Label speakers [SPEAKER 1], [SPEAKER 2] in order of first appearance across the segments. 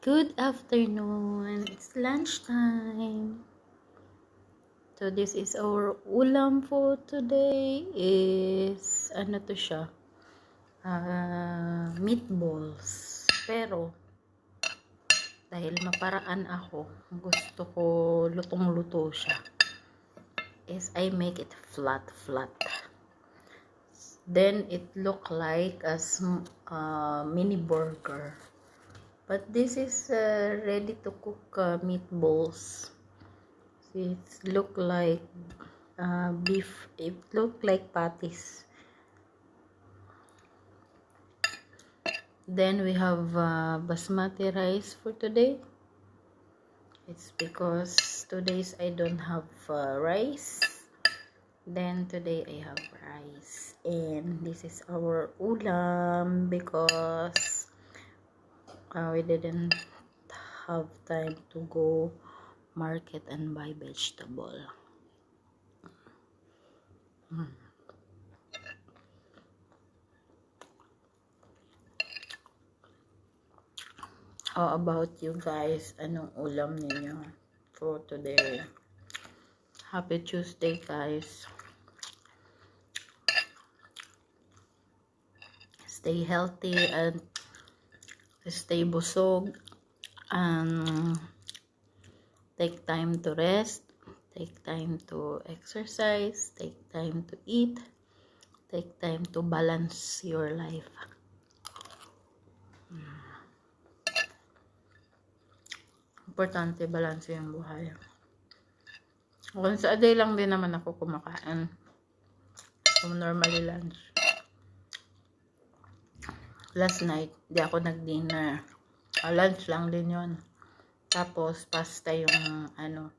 [SPEAKER 1] Good afternoon. It's lunchtime. So this is our ulam for today is ano to siya? Ah, meatballs. Pero dahil maparaan ako, gusto ko lutong-luto siya. Is I make it flat flat. Then it look like a sm- uh, mini burger. But this is uh, ready to cook uh, meatballs. It look like uh, beef. It look like patties. Then we have uh, basmati rice for today. It's because two days I don't have uh, rice. Then today I have rice. And this is our ulam because uh, we didn't have time to go market and buy vegetable. Mm. How about you guys? Anong ulam ninyo for today? Happy Tuesday guys. Stay healthy and stay busog and take time to rest take time to exercise take time to eat take time to balance your life. Importante balance yung buhay. Kung sa day lang din naman ako kumakain. Kung normally lunch last night, di ako nag-dinner. Uh, lunch lang din yon Tapos, pasta yung, ano,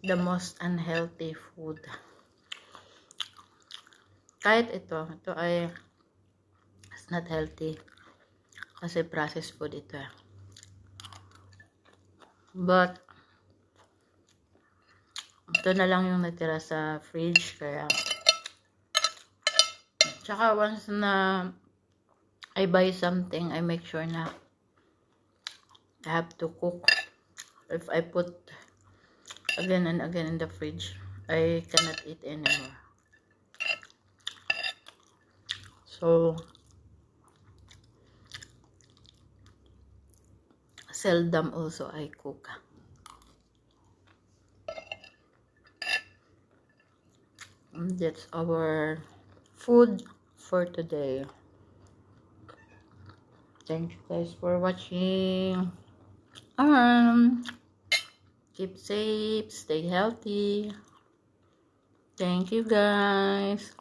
[SPEAKER 1] the most unhealthy food. Kahit ito, ito ay, it's not healthy. Kasi processed food ito eh. But, ito na lang yung natira sa fridge, kaya, tsaka once na, I buy something, I make sure na I have to cook. If I put again and again in the fridge, I cannot eat anymore. So, seldom also I cook. And that's our food for today. Thank you guys for watching. Um, keep safe, stay healthy. Thank you guys.